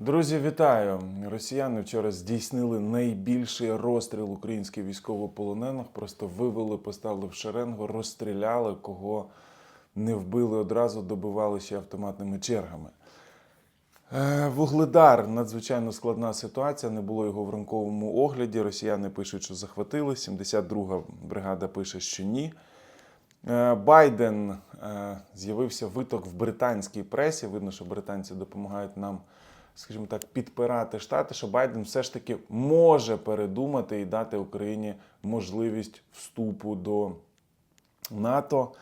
Друзі, вітаю! Росіяни вчора здійснили найбільший розстріл українських військовополонених. Просто вивели, поставили в шеренгу, розстріляли, кого не вбили одразу, добивали ще автоматними чергами. Е, Вугледар надзвичайно складна ситуація. Не було його в ранковому огляді. Росіяни пишуть, що захватили. 72-га бригада пише, що ні. Е, Байден е, з'явився виток в британській пресі. Видно, що британці допомагають нам, скажімо так, підпирати штати, що Байден все ж таки може передумати і дати Україні можливість вступу до НАТО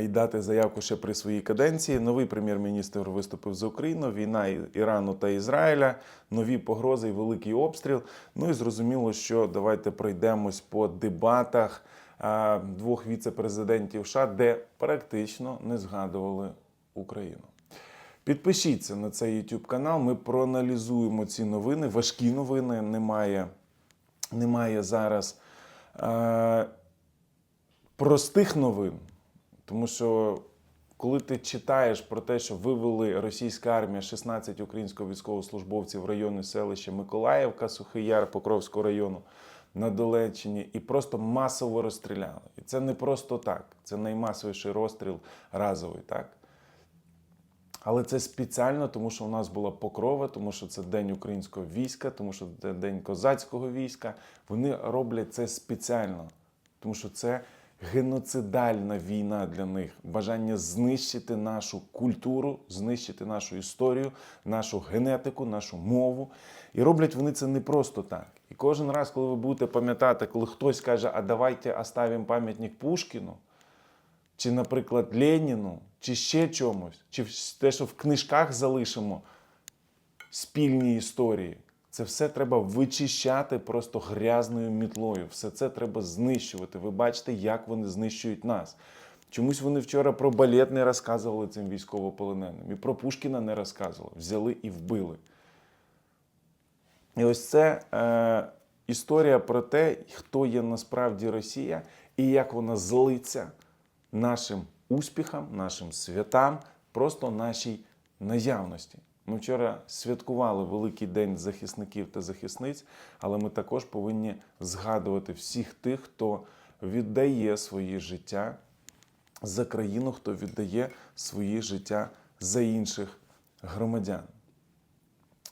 і дати заявку ще при своїй каденції. Новий прем'єр-міністр виступив за Україну, війна Ірану та Ізраїля, нові погрози і великий обстріл. Ну і зрозуміло, що давайте пройдемось по дебатах двох віце-президентів США, де практично не згадували Україну. Підпишіться на цей YouTube канал. Ми проаналізуємо ці новини. Важкі новини немає, немає зараз. Е, простих новин, тому що коли ти читаєш про те, що вивели російська армія 16 українських військовослужбовців в районі селища Миколаївка, Сухий Яр Покровського району на Долеччині, і просто масово розстріляли. І це не просто так, це наймасовіший розстріл разовий, так? Але це спеціально, тому що у нас була покрова, тому що це день українського війська, тому що це день козацького війська. Вони роблять це спеціально, тому що це геноцидальна війна для них, бажання знищити нашу культуру, знищити нашу історію, нашу генетику, нашу мову. І роблять вони це не просто так. І кожен раз, коли ви будете пам'ятати, коли хтось каже, а давайте оставимо пам'ятник Пушкіну, чи, наприклад, Леніну, чи ще чомусь, чи те, що в книжках залишимо спільні історії. Це все треба вичищати просто грязною мітлою. Все це треба знищувати. Ви бачите, як вони знищують нас. Чомусь вони вчора про балет не розказували цим військовополоненим. І про Пушкіна не розказували. Взяли і вбили. І ось це е, історія про те, хто є насправді Росія і як вона злиться нашим успіхам, нашим святам, просто нашій наявності. Ми вчора святкували великий день захисників та захисниць, але ми також повинні згадувати всіх тих, хто віддає своє життя за країну, хто віддає своє життя за інших громадян.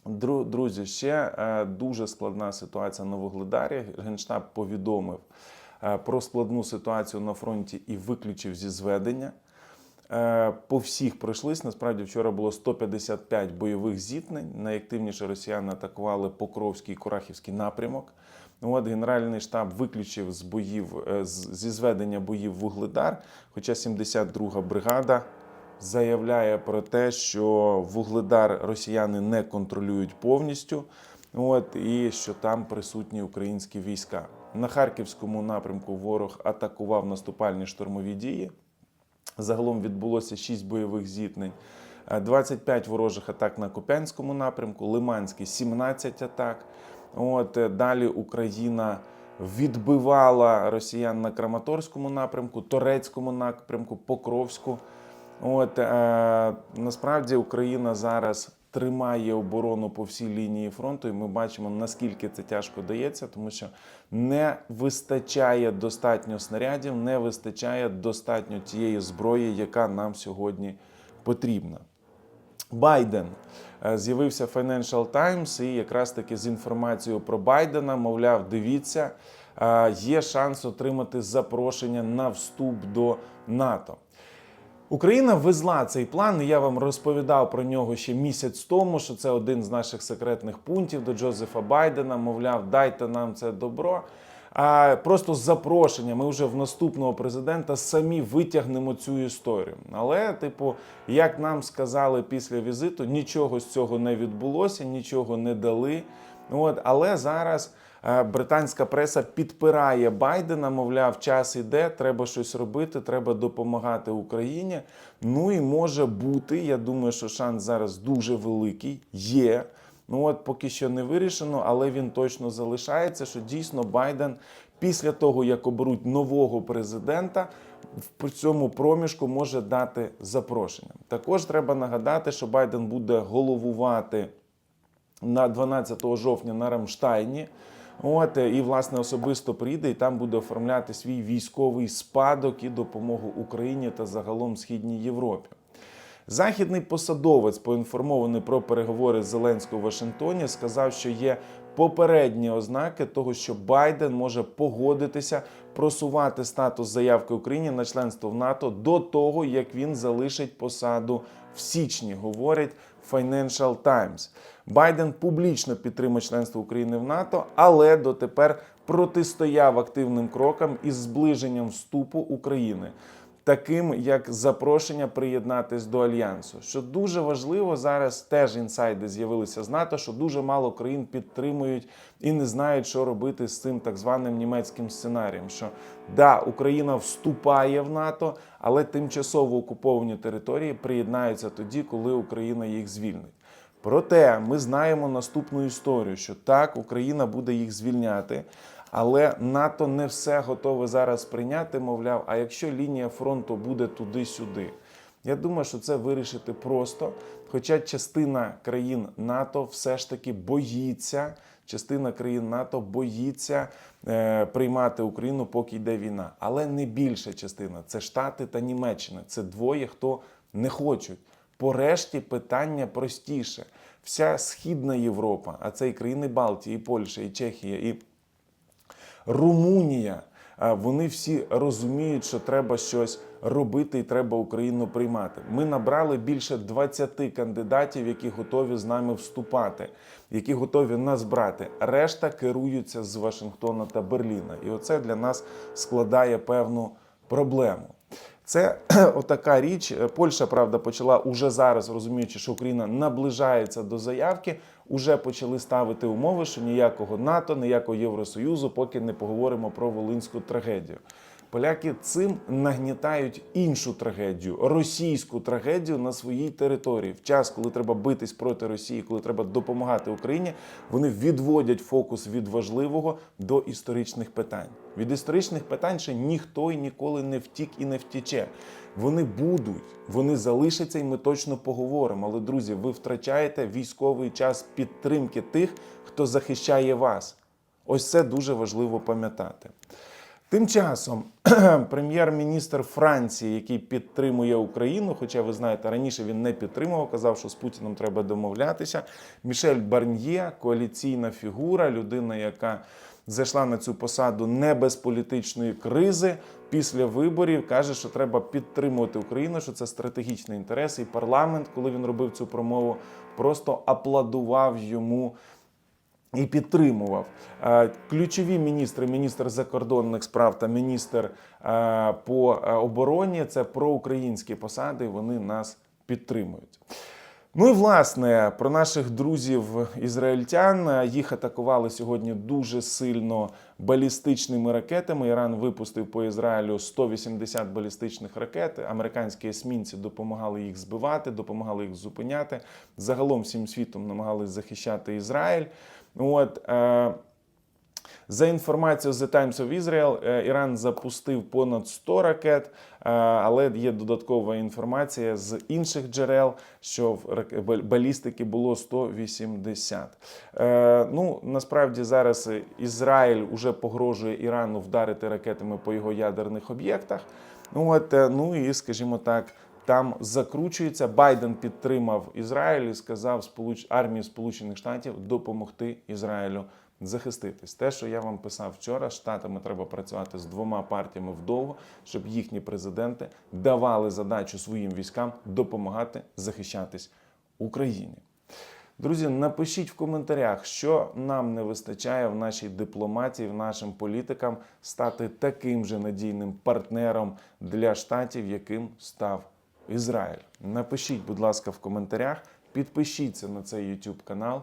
Друзі, ще е, дуже складна ситуація на Вугледарі. Генштаб повідомив про складну ситуацію на фронті і виключив зі зведення. Е, По всіх пройшлись. Насправді вчора було 155 бойових зіткнень. Найактивніше росіяни атакували Покровський і Курахівський напрямок. Ну, От Генеральний штаб виключив з боїв е, зі зведення боїв Вугледар, хоча 72-га бригада заявляє про те, що Вугледар росіяни не контролюють повністю. От і що там присутні українські війська на харківському напрямку. Ворог атакував наступальні штурмові дії. Загалом відбулося 6 бойових зіткнень, е, 25 ворожих атак на Куп'янському напрямку, Лиманський 17 атак. От е, далі Україна відбивала росіян на Краматорському напрямку, Торецькому напрямку, Покровську. От е, насправді Україна зараз тримає оборону по всій лінії фронту, і ми бачимо наскільки це тяжко дається, тому що не вистачає достатньо снарядів, не вистачає достатньо тієї зброї, яка нам сьогодні потрібна. Байден е, з'явився Financial Times і якраз таки з інформацією про Байдена, мовляв, дивіться, е, є шанс отримати запрошення на вступ до НАТО. Україна везла цей план, я вам розповідав про нього ще місяць тому, що це один з наших секретних пунктів до Джозефа Байдена. Мовляв, дайте нам це добро. А просто з запрошення ми вже в наступного президента самі витягнемо цю історію. Але, типу, як нам сказали після візиту, нічого з цього не відбулося, нічого не дали. От, але зараз британська преса підпирає Байдена, мовляв, час іде, треба щось робити, треба допомагати Україні. Ну і може бути, я думаю, що шанс зараз дуже великий, є. Ну от поки що не вирішено, але він точно залишається, що дійсно Байден після того, як оберуть нового президента, в цьому проміжку може дати запрошення. Також треба нагадати, що Байден буде головувати на 12 жовтня на Рамштайні. От, е, і, власне, особисто прийде і там буде оформляти свій військовий спадок і допомогу Україні та загалом Східній Європі. Західний посадовець, поінформований про переговори з Зеленського в Вашингтоні, сказав, що є попередні ознаки того, що Байден може погодитися просувати статус заявки Україні на членство в НАТО до того, як він залишить посаду в січні, говорить Financial Times. Байден публічно підтримує членство України в НАТО, але дотепер протистояв активним крокам із зближенням вступу України таким як запрошення приєднатись до альянсу. Що дуже важливо зараз, теж інсайди з'явилися з НАТО, що дуже мало країн підтримують і не знають, що робити з цим так званим німецьким сценарієм. Що да, Україна вступає в НАТО, але тимчасово окуповані території приєднаються тоді, коли Україна їх звільнить. Проте ми знаємо наступну історію: що так, Україна буде їх звільняти. Але НАТО не все готове зараз прийняти, мовляв, а якщо лінія фронту буде туди-сюди. Я думаю, що це вирішити просто. Хоча частина країн НАТО все ж таки боїться, частина країн НАТО боїться е, приймати Україну, поки йде війна. Але не більша частина це Штати та Німеччина. Це двоє, хто не хочуть. Порешті питання простіше. Вся Східна Європа, а це і країни Балтії, і Польща, і Чехія, і Румунія. Вони всі розуміють, що треба щось робити і треба Україну приймати. Ми набрали більше 20 кандидатів, які готові з нами вступати, які готові нас брати. Решта керуються з Вашингтона та Берліна. І оце для нас складає певну проблему. Це отака річ. Польща, правда, почала уже зараз, розуміючи, що Україна наближається до заявки, уже почали ставити умови, що ніякого НАТО, ніякого Євросоюзу, поки не поговоримо про волинську трагедію. Поляки цим нагнітають іншу трагедію, російську трагедію на своїй території. В час, коли треба битись проти Росії, коли треба допомагати Україні, вони відводять фокус від важливого до історичних питань. Від історичних питань ще ніхто і ніколи не втік і не втіче. Вони будуть, вони залишаться, і ми точно поговоримо. Але, друзі, ви втрачаєте військовий час підтримки тих, хто захищає вас. Ось це дуже важливо пам'ятати. Тим часом прем'єр-міністр Франції, який підтримує Україну, хоча ви знаєте, раніше він не підтримував, казав, що з Путіном треба домовлятися. Мішель Барньє, коаліційна фігура, людина, яка зайшла на цю посаду не без політичної кризи. Після виборів каже, що треба підтримувати Україну, що це стратегічний інтерес. І парламент, коли він робив цю промову, просто аплодував йому і підтримував Е, ключові міністри, міністр закордонних справ та міністр е, по е, обороні. Це проукраїнські посади. Вони нас підтримують. Ну і власне про наших друзів ізраїльтян їх атакували сьогодні дуже сильно балістичними ракетами. Іран випустив по Ізраїлю 180 балістичних ракет. Американські есмінці допомагали їх збивати, допомагали їх зупиняти. Загалом всім світом намагались захищати Ізраїль. От е, за інформацією The Times of Israel, е, Іран запустив понад 100 ракет, е, але є додаткова інформація з інших джерел, що в балістики було 180. Е, Ну насправді зараз Ізраїль уже погрожує Ірану вдарити ракетами по його ядерних об'єктах. Ну от ну і скажімо так. Там закручується. Байден підтримав Ізраїль і сказав армії Сполучених Штатів допомогти Ізраїлю захиститись. Те, що я вам писав вчора, штатами треба працювати з двома партіями вдовго, щоб їхні президенти давали задачу своїм військам допомагати захищатись Україні. Друзі, напишіть в коментарях, що нам не вистачає в нашій дипломатії, в нашим політикам стати таким же надійним партнером для штатів, яким став Ізраїль. Напишіть, будь ласка, в коментарях, підпишіться на цей YouTube канал,